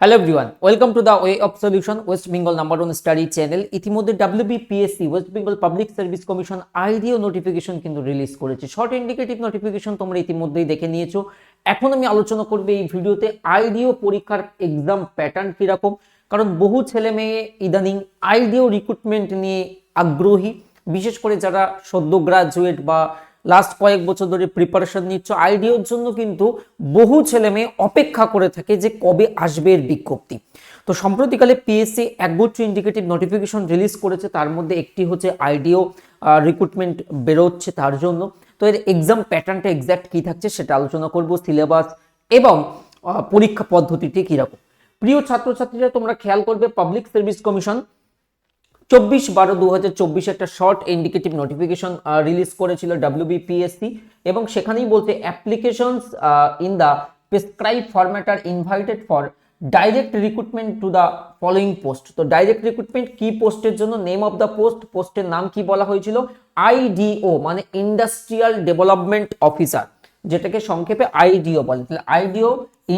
Hello everyone welcome to the way of solution West Bengal number one study channel ইতিমধ্যে WBPSC West Bengal public service commission IDO notification কিন্তু release করেছে। Short indicative notification তোমরা ইতিমধ্যেই দেখে নিয়েছো। এখন আমি আলোচনা করব এই ভিডিওতে আইডিও পরীক্ষার এক্সাম প্যাটার্ন কীরকম। কারণ বহু ছেলে মেয়ে ইদানিং আইডিও রিক্রুটমেন্ট নিয়ে আগ্রহী। বিশেষ করে যারা সদ্য গ্রাজুয়েট বা লাস্ট কয়েক বছর ধরে প্রিপারেশন নিচ্ছ। আইডিওর জন্য কিন্তু বহু ছেলে মেয়ে অপেক্ষা করে থাকে যে কবে আসবে এর বিজ্ঞপ্তি। তো সম্প্রতিকালে পিএসসি একগুচ্ছ ইন্ডিকেটিভ নোটিফিকেশন রিলিজ করেছে। তার মধ্যে একটি হচ্ছে আইডিও রিক্রুটমেন্ট বেরোচ্ছে তার জন্য। তো এর এক্সাম প্যাটার্নটা এক্স্যাক্ট কী থাকছে সেটা আলোচনা করব। সিলেবাস এবং পরীক্ষা পদ্ধতিটি কীরকম। প্রিয় ছাত্রছাত্রীরা, তোমরা খেয়াল করবে পাবলিক সার্ভিস কমিশন চব্বিশ বারো দু হাজার চব্বিশে একটা শর্ট ইন্ডিকেটিভ নোটিফিকেশন রিলিজ করেছিল ডাব্লিউবিপিএসসি এবং সেখানেই বলতে applications in the prescribe format are invited for direct recruitment to the following post তো ডাইরেক্ট রিক্রুটমেন্ট কি পোস্টের জন্য? নেম অফ দ্য পোস্ট পোস্টের নাম কি বলা হয়েছিল? আইডিও মানে ইন্ডাস্ট্রিয়াল ডেভেলপমেন্ট অফিসার যেটাকে সংক্ষেপে আইডিও বলে। তাহলে IDO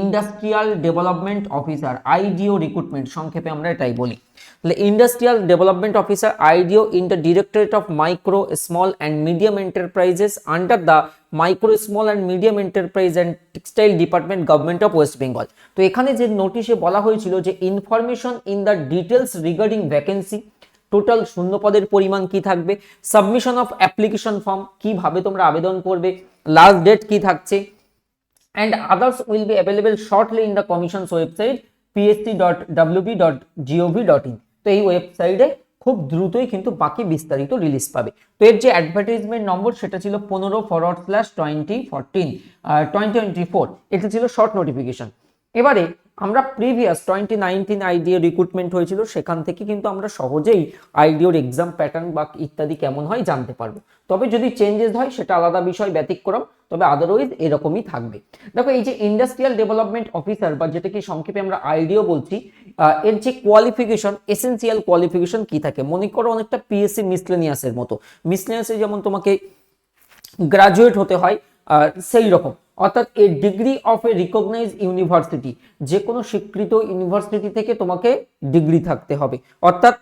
industrial development officer IDO recruitment সংক্ষেপে আমরা এটাই বলি। তাহলে industrial development officer IDO in the directorate of micro small and medium enterprises under the micro small and medium enterprise and textile department government of West Bengal তো এখানে যে নোটিশে বলা হয়েছিল যে information in the details regarding vacancy total শূন্য পদের পরিমাণ কি থাকবে? সাবমিশন অফ অ্যাপ্লিকেশন ফর্ম কীভাবে তোমরা আবেদন করবে? লাস্ট ডেট কি থাকছে? And others will be available shortly in the commission's website pst.wb.gov.in তো এই ওয়েবসাইটে খুব দ্রুতই কিন্তু বাকি বিস্তারিত রিলিজ পাবে। তো এর যে অ্যাডভার্টাইজমেন্ট নম্বর সেটা ছিল পনেরো forward slash twenty fourteen twenty twenty four এটা ছিল শর্ট নোটিফিকেশন এবারে আমরা previous twenty nineteen IDO recruitment হয়েছিল, সেখান থেকে কিন্তু আমরা সহজেই আইডিওর এক্সাম প্যাটার্ন বা ইত্যাদি কেমন হয় জানতে পারব। তবে যদি চেঞ্জেস হয়, সেটা আলাদা বিষয় ব্যতিক্রম, তবে আদারওয়াইজ এরকমই থাকবে। দেখো, এই যে ইন্ডাস্ট্রিয়াল ডেভেলপমেন্ট অফিসার বা যেটাকে সংক্ষেপে আমরা আইডিও বলছি এর যে কোয়ালিফিকেশন এসেন্সিয়াল কোয়ালিফিকেশন কি থাকে? মনে করো অনেকটা পিএসসি মিসলেনিয়াসের মতো। মিসলেনিয়াসে যেমন তোমাকে গ্রাজুয়েট হতে হয় সেই রকম অর্থাৎ a degree of a recognise university যে কোনো স্বীকৃত ইউনিভার্সিটি থেকে তোমাকে ডিগ্রি থাকতে হবে। অর্থাৎ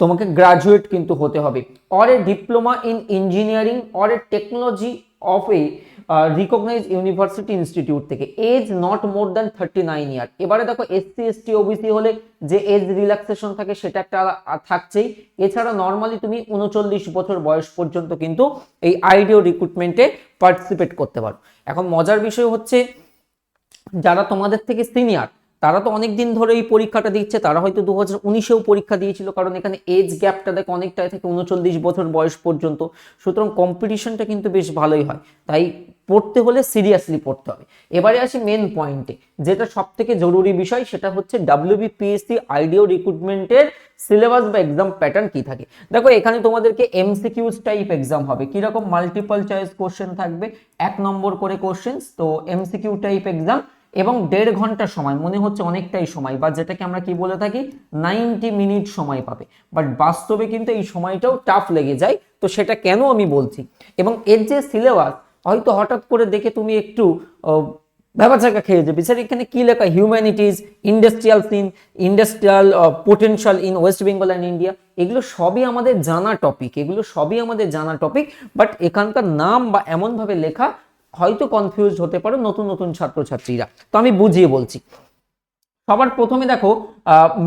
তোমাকে গ্রাজুয়েট কিন্তু হতে হবে। Or a diploma in engineering or a technology of a recognise university institute থেকে। Age not more than thirty nine year এবারে দেখো এসসি এসটি ওবিসি হলে যে এজ রিল্যাক্সেশন থাকে সেটা একটা থাকছেই। এছাড়া নর্মালি তুমি উনচল্লিশ বছর বয়স পর্যন্ত কিন্তু এই আইডিও রিক্রুটমেন্টে পার্টিসিপেট করতে পারো। এখন মজার বিষয় হচ্ছে, যারা তোমাদের থেকে সিনিয়র তারা তো অনেক দিন ধরে এই পরীক্ষাটা দিচ্ছে, তারা হয়তো দু হাজার উনিশেও পরীক্ষা দিয়েছিল, কারণ এখানে এজ গ্যাপটা দেখো অনেকটাই থেকে, উনচল্লিশ বছর বয়স পর্যন্ত। সুতরাং কম্পিটিশনটা কিন্তু বেশ ভালোই হয়। তাই পড়তে হলে সিরিয়াসলি পড়তে হবে। এবারে আসি মেন পয়েন্টে যেটা সব থেকে জরুরি বিষয়, সেটা হচ্ছে ডাব্লিউবিপিএসসি আইডিও রিক্রুটমেন্টের সিলেবাস বা এক্সাম প্যাটার্ন কি থাকে? দেখো, এখানে তোমাদেরকে এমসিকিউজ টাইপ এক্সাম হবে। কীরকম মাল্টিপল চয়েস কোশ্চেন থাকবে, এক নম্বর করে কোশ্চেন্স তো এমসিকিউ টাইপ এক্সাম এবং দেড় ঘণ্টা সময়, মনে হচ্ছে অনেকটাই সময়, বা যেটাকে আমরা কি বলে থাকি নাইনটি মিনিট সময় পাবে। বাট বাস্তবে কিন্তু এই সময়টাও টাফ লেগে যায়, তো সেটা কেন আমি বলছি? এবং এর যে সিলেবাস হয়তো হঠাৎ করে দেখে তুমি একটু ব্যবচাকা খেয়ে যাবে। স্যার, এখানে কি লেখা? Humanities industrial scene industrial potential in West Bengal and India এগুলো সবই আমাদের জানা টপিক এগুলো সবই আমাদের জানা টপিক বাট এখানকার নাম বা এমনভাবে লেখা হয়তো কনফিউজ হতে পারো নতুন নতুন ছাত্রছাত্রীরা। তো আমি বুঝিয়ে বলছি। সবার প্রথমে দেখো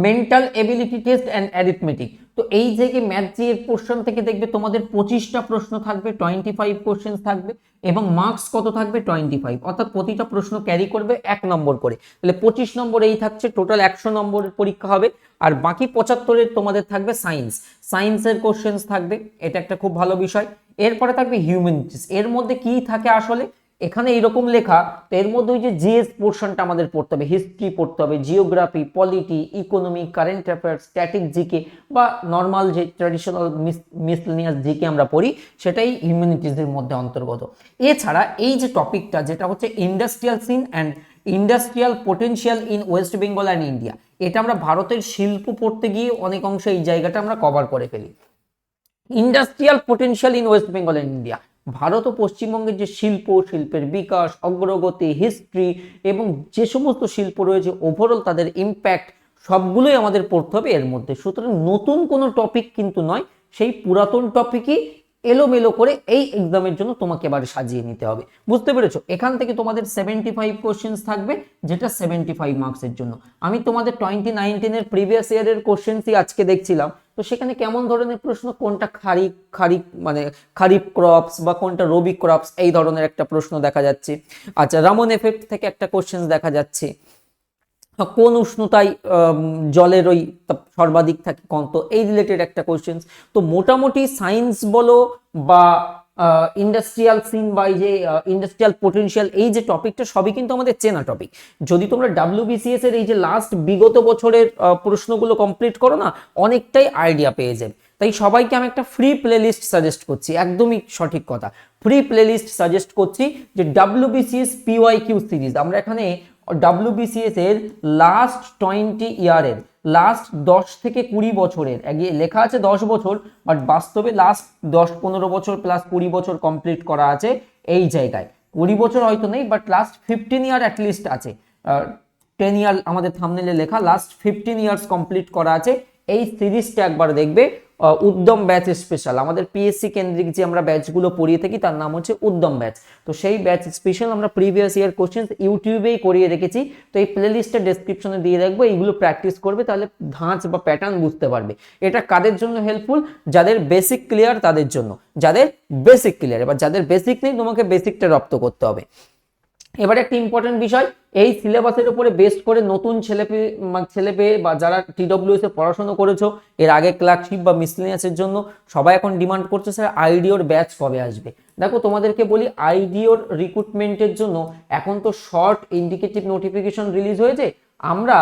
mental ability test and arithmetic তো এই যে ম্যাথ যে পোর্শন থেকে দেখবে তোমাদের পঁচিশটা প্রশ্ন থাকবে টোয়েন্টি ফাইভ কোশ্চেন থাকবে এবং মার্কস কত থাকবে? টোয়েন্টি ফাইভ অর্থাৎ প্রতিটা প্রশ্ন ক্যারি করবে এক নম্বর করে। তাহলে পঁচিশ নম্বর এই থাকছে টোটাল একশো নম্বরের পরীক্ষা হবে। আর বাকি পঁচাত্তরের তোমাদের থাকবে সায়েন্স সায়েন্সের কোশ্চেন্স থাকবে, এটা একটা খুব ভালো বিষয়। এরপরে থাকবে হিউম্যানিটিস এর মধ্যে কি থাকে আসলে? এখানে এইরকম লেখা, তো এর মধ্যে ওই যে জিএস পোর্শনটা আমাদের পড়তে হবে হিস্ট্রি পড়তে হবে geography polity economy current affairs static GK বা নর্মাল যে ট্র্যাডিশনাল মিসলেনিয়াস জিকে আমরা পড়ি, সেটাই হিউম্যানিটিজের মধ্যে অন্তর্গত। এছাড়া এই যে টপিকটা যেটা হচ্ছে industrial scene and industrial potential in West Bengal and India এটা আমরা ভারতের শিল্প পড়তে গিয়ে অনেক অংশে এই জায়গাটা আমরা কভার করে ফেলি। Industrial potential in West Bengal and India Bharat ও পশ্চিমবঙ্গের যে শিল্প, শিল্পের বিকাশ, অগ্রগতি হিস্ট্রি এবং যে সমস্ত শিল্প রয়েছে ওভারঅল তাদের ইম্প্যাক্ট সবগুলোই আমাদের পড়তে হবে। এর মধ্যে। সুতরাং নতুন কোনো টপিক কিন্তু নয়, সেই পুরাতন টপিকই এলোমেলো করে এই এক্সামের জন্য তোমাকে এবারে সাজিয়ে নিতে হবে। বুঝতে পেরেছ? এখান থেকে তোমাদের সেভেন্টি ফাইভ কোশ্চেন্স থাকবে, যেটা সেভেন্টি ফাইভ মার্কসের জন্য। আমি তোমাদের টোয়েন্টি নাইনটিনের প্রিভিয়াস ইয়ারের কোশ্চেন্সই আজকে দেখছিলাম। তো সেখানে কেমন ধরনের প্রশ্ন? কোনটা খারিফ খারিফ মানে খারিফ ক্রপস বা কোনটা রবি ক্রপস এই ধরনের একটা প্রশ্ন দেখা যাচ্ছে। আচ্ছা রামন এফেক্ট থেকে একটা কোশ্চেন দেখা যাচ্ছে। কোন উষ্ণতায় জলের ওই সর্বাধিক থাকে কত এই রিলেটেড একটা কোশ্চেন তো মোটামুটি সায়েন্স বলো বা ইন্ডাস্ট্রিয়াল সিন বা যে ইন্ডাস্ট্রিয়াল পোটেনশিয়াল এই যে টপিকটা সবই কিন্তু আমাদের চেনা টপিক যদি তোমরা ডাব্লিউবিসিএস এর এই যে লাস্ট বিগত বছরের প্রশ্নগুলো কমপ্লিট করো না, অনেকটাই আইডিয়া পেয়ে যাবে। তাই সবাইকে আমি একটা ফ্রি প্লেলিস্ট সাজেস্ট করছি, একদমই সঠিক কথা। ফ্রি প্লেলিস্ট সাজেস্ট করছি যে ডাব্লিউবিসিএস পিওয়াই কিউ সিরিজ আমরা এখানে ডাব্লিউবিসিএস এর লাস্ট টোয়েন্টি ইয়ারের লাস্ট দশ থেকে কুড়ি বছরের লেখা আছে দশ বছর বাট বাস্তবে লাস্ট দশ পনেরো বছর প্লাস কুড়ি বছর কমপ্লিট করা আছে এই জায়গায়। কুড়ি বছর হয়তো নেই but last fifteen year at least আছে। টেন ইয়ার আমাদের থামনেলে লেখা লাস্ট ফিফটিন ইয়ার্স কমপ্লিট করা আছে। এই সিরিজটা একবার দেখবে। উদ্যম ব্যাচ স্পেশাল আমাদের পিএসসি কেন্দ্রিক যে আমরা ব্যাচগুলো পড়িয়ে থাকি, তার নাম হচ্ছে উদ্যম ব্যাচ তো সেই ব্যাচ স্পেশাল আমরা প্রিভিয়াস ইয়ার কোশ্চেন ইউটিউবেই করিয়ে রেখেছি। তো এই প্লেলিস্টটা ডেসক্রিপশনে দিয়ে রাখব এইগুলো প্র্যাকটিস করবে, তাহলে ধাঁচ বা প্যাটার্ন বুঝতে পারবে। এটা কাদের জন্য হেল্পফুল যাদের বেসিক ক্লিয়ার তাদের জন্য। যাদের বেসিক ক্লিয়ার এবার যাদের বেসিক নেই, তোমাকে বেসিকটা রপ্ত করতে হবে। এবার একটা ইম্পর্টেন্ট বিষয়, এই সিলেবাসের উপরে বেস্ট করে নতুন ছেলে ছেলে পেয়ে বা যারা টিডব্লিউএস এ পড়াশোনা করেছ, এর আগে ক্লার্কশিপ বা মিসলিনিয়াসের জন্য সবাই এখন ডিমান্ড করছে স্যার আইডিওর ব্যাচ কবে আসবে? দেখো, তোমাদেরকে বলি আইডিওর রিক্রুটমেন্টের জন্য এখন তো শর্ট ইন্ডিকেটিভ নোটিফিকেশন রিলিজ হয়েছে আমরা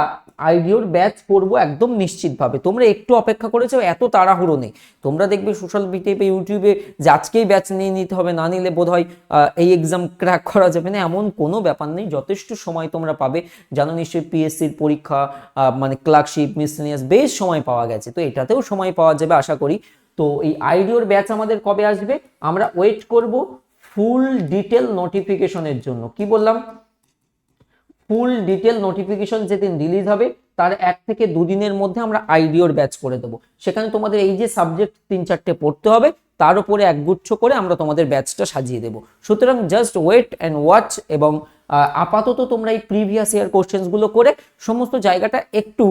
আইডিওর ব্যাচ করব একদম নিশ্চিতভাবে। তোমরা একটু অপেক্ষা করেছ, এত তাড়াহুড়ো নেই। তোমরা দেখবে সোশ্যাল মিডিয়াতে ইউটিউবে যে আজকেই ব্যাচ নিয়ে নিতে হবে, না নিলে বোধ হয় এই এক্সাম ক্র্যাক করা যাবে না। এমন কোনো ব্যাপার নেই, যথেষ্ট সময় তোমরা পাবে। জানো নিশ্চয়ই পিএসসির পরীক্ষা মানে ক্লার্কশিপ মিসলিনিয়াস বেশ সময় পাওয়া গেছে। তো এটাতেও সময় পাওয়া যাবে আশা করি। তো এই আইডিওর ব্যাচ আমাদের কবে আসবে? আমরা ওয়েট করব ফুল ডিটেল নোটিফিকেশনের জন্য। কি বললাম? ফুল ডিটেল নোটিফিকেশন যেদিন রিলিজ হবে, তার এক থেকে দুদিনের মধ্যে আমরা আইডিওর ব্যাচ করে দেবো। সেখানে তোমাদের এই যে সাবজেক্ট তিন চারটে পড়তে হবে, তার উপরে একগুচ্ছ করে আমরা তোমাদের ব্যাচটা সাজিয়ে দেবো। সুতরাং জাস্ট ওয়েট অ্যান্ড ওয়াচ এবং আপাতত তোমরা এই প্রিভিয়াস ইয়ার কোশ্চেন্সগুলো করে সমস্ত জায়গাটা একটু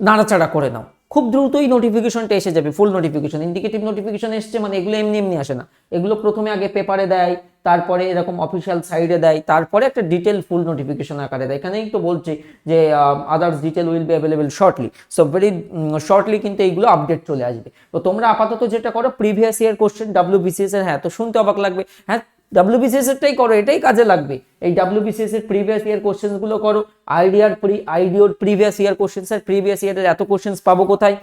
নাড়াচাড়া করে নাও। খুব দ্রুতই নোটিফিকেশনটা এসে যাবে ফুল নোটিফিকেশন ইন্ডিকেটিভ নোটিফিকেশন এসছে মানে এগুলো এমনি এমনি আসে না। এগুলো প্রথমে আগে পেপারে দেয়, তারপরে এরকম অফিসিয়াল সাইডে দেয়, তারপরে একটা ডিটেল ফুল নোটিফিকেশন আকারে দেয়। এখানেই তো বলছি যে others detail will be available shortly so very shortly কিন্তু এইগুলো আপডেট চলে আসবে। তো তোমরা আপাতত যেটা করো previous year question W WBCS এর হ্যাঁ তো শুনতে অবাক লাগবে। হ্যাঁ ডাব্লিউবিসিএস এরটাই করো, এটাই কাজে লাগবে। এই ডাব্লিউবিসিএস এর প্রিভিয়াস ইয়ার কোশ্চেন্সগুলো করো। আইডিয়ার প্রি আইডিওর প্রিভিয়াস ইয়ার কোশ্চেন্স আর প্রিভিয়াস ইয়ারের এত কোশ্চেন্স পাবো কোথায়?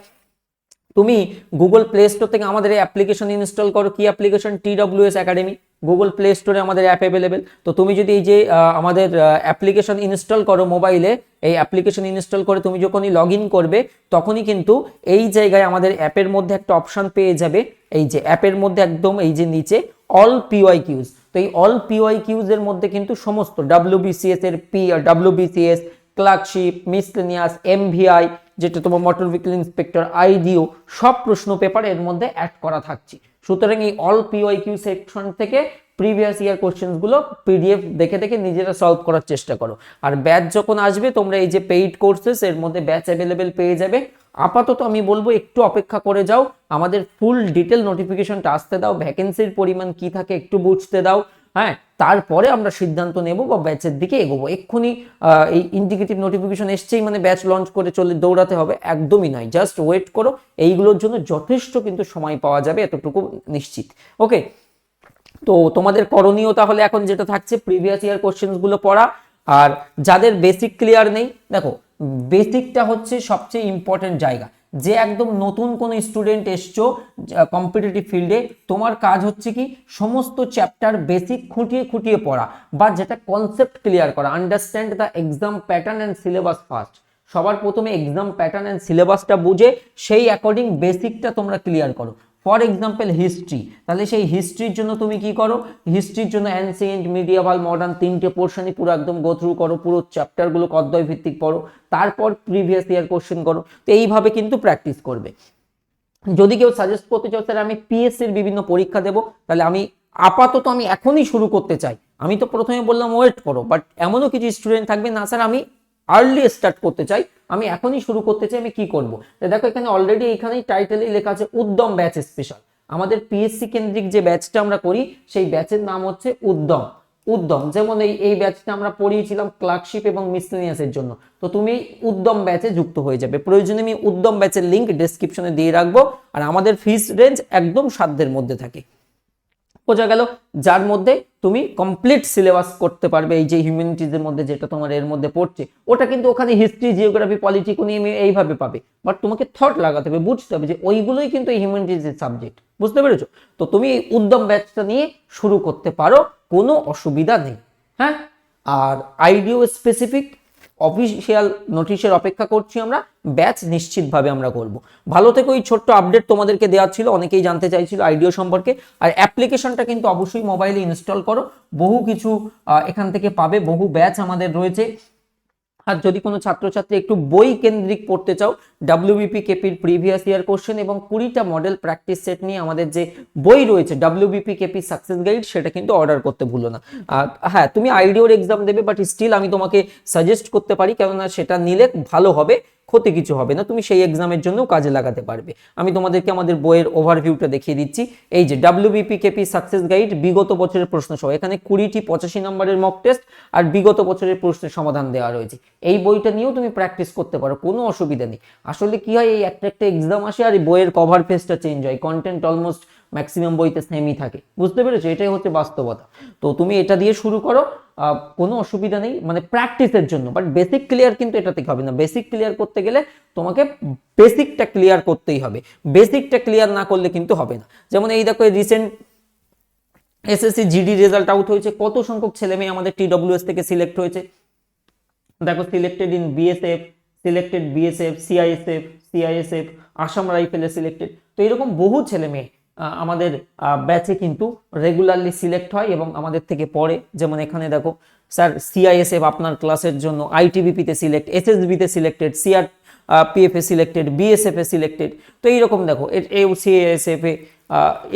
তুমি গুগল প্লে স্টোর থেকে আমাদের এই অ্যাপ্লিকেশন ইনস্টল করো। কি অ্যাপ্লিকেশন টি ডব্লিউএস একাডেমি গুগল প্লে স্টোরে আমাদের অ্যাপ অ্যাভেলেবেল তো তুমি যদি এই যে আমাদের অ্যাপ্লিকেশন ইনস্টল করো মোবাইলে এই অ্যাপ্লিকেশন ইনস্টল করে তুমি যখনই লগ করবে, তখনই কিন্তু এই জায়গায় আমাদের অ্যাপের মধ্যে একটা অপশন পেয়ে যাবে। এই যে অ্যাপের মধ্যে একদম এই যে নিচে অল পিওয়াই কিউজ তো এই অল পিওয়াই কিউজ এর মধ্যে কিন্তু সমস্ত ডাব্লিউবিসিএস এর P WBCS clerkship miscellaneous MVI যেটা তোমার মোটর ভেহিকল ইন্সপেক্টর আইডিও সব প্রশ্ন পেপার এর মধ্যে অ্যাড করা থাকছে। সুতরাং এই অল পিওয়াই কিউ সেকশন থেকে প্রিভিয়াস ইয়ার কোশ্চেন্সগুলো পিডিএফ দেখে দেখে নিজেরা সলভ করার চেষ্টা করো। আর ব্যাচ যখন আসবে, তোমরা এই যে পেইড কোর্সেস এর মধ্যে ব্যাচ অ্যাভেলেবেল পেয়ে যাবে। আপাতত আমি বলব একটু অপেক্ষা করে যাও, আমাদের ফুল ডিটেল নোটিফিকেশনটা আসতে দাও ভ্যাকেন্সির পরিমাণ কি থাকে একটু বুঝতে দাও হ্যাঁ? তারপরে আমরা সিদ্ধান্ত নেব বা ব্যাচের দিকে এগোবো। এক্ষুনি এই ইন্ডিকেটিভ নোটিফিকেশন এসছেই মানে ব্যাচ লঞ্চ করে চলে, দৌড়াতে হবে, একদমই নয়। জাস্ট ওয়েট করো, এইগুলোর জন্য যথেষ্ট কিন্তু সময় পাওয়া যাবে, এতটুকু নিশ্চিত। ওকে তো তোমাদের করণীয় তাহলে এখন যেটা থাকছে প্রিভিয়াস ইয়ার কোশ্চেন্সগুলো পড়া, আর যাদের বেসিক ক্লিয়ার নেই, দেখো বেসিকটা হচ্ছে সবচেয়ে ইম্পর্টেন্ট জায়গা। যে একদম নতুন কোনো স্টুডেন্ট এসছো কম্পিটিটিভ ফিল্ডে তোমার কাজ হচ্ছে কি, সমস্ত চ্যাপ্টার বেসিক খুঁটিয়ে খুঁটিয়ে পড়া বা যেটা কনসেপ্ট ক্লিয়ার করা। Understand the exam pattern and syllabus first সবার প্রথমে এক্সাম প্যাটার্ন অ্যান্ড সিলেবাসটা বুঝে, সেই অ্যাকর্ডিং বেসিকটা তোমরা ক্লিয়ার করো। ফর এক্সাম্পল হিস্ট্রি তাহলে সেই হিস্ট্রির জন্য তুমি কি করো? হিস্ট্রির জন্য অ্যানসিয়েন্ট মিডিয়াভাল মডার্ন তিনটে পোর্শনই পুরো একদম গো থ্রু করো, পুরো চ্যাপ্টারগুলো অধ্যায় ভিত্তিক পড়ো, তারপর প্রিভিয়াস ইয়ার কোশ্চেন করো। তো এইভাবে কিন্তু প্র্যাকটিস করবে। যদি কেউ সাজেস্ট করতে চাও স্যার আমি পিএসসির বিভিন্ন পরীক্ষা দেবো। তাহলে আমি আপাতত আমি এখনই শুরু করতে চাই। আমি তো প্রথমে বললাম ওয়েট করো। বাট এমনও কিছু স্টুডেন্ট থাকবে, না স্যার আমি আর্লি স্টার্ট করতে চাই, আমি এখনই শুরু করতে চাই, আমি কি করব? দেখো, এখানে অলরেডি এখানেই টাইটেলেই লেখা আছে, উদ্যম ব্যাচ স্পেশাল আমাদের পিএসসি কেন্দ্রিক যে ব্যাচটা আমরা করি, সেই ব্যাচের নাম হচ্ছে উদ্যম। উদ্যম, যেমন এই এই ব্যাচটা আমরা পড়িয়েছিলাম ক্লার্কশিপ এবং মিসলেনিয়াসের জন্য। তো তুমি উদ্যম ব্যাচে যুক্ত হয়ে যাবে। প্রয়োজনে আমি উদ্যম ব্যাচের লিঙ্ক ডেসক্রিপশনে দিয়ে রাখব, আর আমাদের ফিস রেঞ্জ একদম সাধ্যের মধ্যে থাকে। বোঝা গেল? যার মধ্যে তুমি কমপ্লিট সিলেবাস করতে পারবে, এই যে হিউম্যানিটিজের মধ্যে যেটা তোমার এর মধ্যে পড়ছে, ওটা কিন্তু ওখানে হিস্ট্রি জিওগ্রাফি পলিটি ইকোনমি এইভাবে পাবে। বাট তোমাকে থট লাগাতে হবে, বুঝতে হবে যে ওইগুলোই কিন্তু এই হিউম্যানিটিজের সাবজেক্ট বুঝতে পেরেছ? তো তুমি এই উদ্যম ব্যাচটা নিয়ে শুরু করতে পারো, কোনো অসুবিধা নেই হ্যাঁ? আর আইডিও স্পেসিফিক অফিসিয়াল নোটিশের অপেক্ষা করছি আমরা ব্যাচ নিশ্চিতভাবে আমরা করব। ভালো থেকে ওই ছোট্ট আপডেট তোমাদেরকে দেওয়া ছিল, অনেকেই জানতে চাইছিল আইডিও সম্পর্কে। আর অ্যাপ্লিকেশনটা কিন্তু অবশ্যই মোবাইলে ইনস্টল করো, বহু কিছু এখান থেকে পাবে, বহু ব্যাচ আমাদের রয়েছে। আর যদি কোনো ছাত্রছাত্রী একটু বই কেন্দ্রিক পড়তে চাও ডাব্লিউবিপি কেপির প্রিভিয়াস ইয়ার কোশ্চেন এবং কুড়িটা মডেল প্র্যাকটিস সেট নিয়ে আমাদের যে বই রয়েছে ডাব্লিউবিপি কেপি সাকসেস গাইড সেটা কিন্তু অর্ডার করতে ভুলো না। হ্যাঁ তুমি আইডিওর এক্সাম দেবে বাট স্টিল আমি তোমাকে সাজেস্ট করতে পারি, কেননা সেটা নিলে ভালো হবে। ক্ষতি কিছু হবে না, তুমি সেই এক্সামের জন্যও কাজে লাগাতে পারবে। আমি তোমাদেরকে আমাদের বইয়ের ওভারভিউটা দেখিয়ে দিচ্ছি। এই যে ডাব্লিউবিপি কেপি সাকসেস গাইড বিগত বছরের প্রশ্ন সহ এখানে কুড়িটি পঁচাশি নম্বরের মক টেস্ট আর বিগত বছরের প্রশ্নের সমাধান দেওয়া রয়েছে। এই বইটা নিয়েও তুমি প্র্যাকটিস করতে পারো, কোনো অসুবিধা নেই। আসলে কি হয়, এই একটা একটা এক্সাম আসে আর বইয়ের কভার পেজটা চেঞ্জ হয়। কন্টেন্ট অলমোস্ট ম্যাক্সিমাম বইতে সেমই থাকে। বুঝতে পেরেছ? এটাই হচ্ছে বাস্তবতা। তো তুমি এটা দিয়ে শুরু করো কোনো অসুবিধা নেই মানে প্র্যাকটিসের জন্য। বাট বেসিক ক্লিয়ার কিন্তু এটা থেকে হবে না। বেসিক ক্লিয়ার করতে গেলে তোমাকে বেসিকটা ক্লিয়ার করতেই হবে। বেসিকটা ক্লিয়ার না করলে কিন্তু হবে না। যেমন এই দেখো recent SSC GD result out হয়েছে। কত সংখ্যক ছেলে মেয়ে আমাদের টিডব্লিউএস থেকে সিলেক্ট হয়েছে। দেখো selected in BSF selected BSF CISF CISF Assam রাইফেলে selected তো এরকম বহু ছেলে মেয়ে আমাদের ব্যাচে কিন্তু রেগুলারলি সিলেক্ট হয় এবং আমাদের থেকে পড়ে। যেমন এখানে দেখো, স্যার সিআইএসএফ আপনার ক্লাসের জন্য আইটিবিপিতে সিলেক্ট এসএসবিতে সিলেক্টেড সিআর পিএফ এ সিলেক্টেড বিএসএফ এ সিলেক্টেড তো এইরকম দেখো এও সিআইএসএফ এ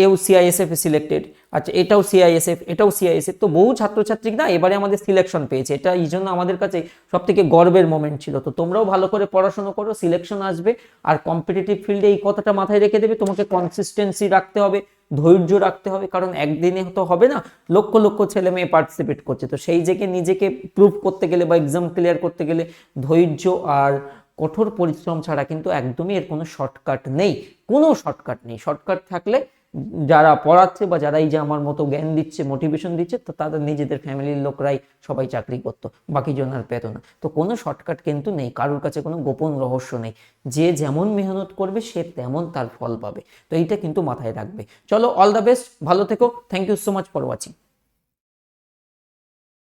এও সিআইএসএফ এ সিলেক্টেড আচ্ছা এটাও সিআইএসএফ এটাও সিআইএসএফ তো বহু ছাত্রছাত্রী না এবারে আমাদের সিলেকশন পেয়েছে। এটা এই জন্য আমাদের কাছে সব থেকে গর্বের মোমেন্ট ছিল। তো তোমরাও ভালো করে পড়াশোনা করো সিলেকশন আসবে। আর কম্পিটিটিভ ফিল্ডে এই কথাটা মাথায় রেখে দেবে, তোমাকে কনসিস্টেন্সি রাখতে হবে, ধৈর্য রাখতে হবে। কারণ একদিনে তো হবে না, লক্ষ লক্ষ ছেলে মেয়ে পার্টিসিপেট করছে। তো সেই জায়গায় নিজেকে প্রুভ করতে গেলে বা এক্সাম ক্লিয়ার করতে গেলে ধৈর্য আর কঠোর পরিশ্রম ছাড়া কিন্তু একদমই এর কোনো শর্টকাট নেই। কোনো শর্টকাট নেই। শর্টকাট থাকলে যারা পড়াচ্ছে বা যারা এই যে আমার মতো জ্ঞান দিচ্ছে মোটিভেশন দিচ্ছে, তো তাদের নিজেদের ফ্যামিলির লোকরাই সবাই চাকরি করতো বাকি জন আর পেতো না। তো কোনো শর্টকাট কিন্তু নেই। কারোর কাছে কোনো গোপন রহস্য নেই। যে যেমন মেহনত করবে, সে তেমন তার ফল পাবে। তো এইটা কিন্তু মাথায় রাখবে। চলো অল দ্য বেস্ট ভালো থেকো। Thank you so much for watching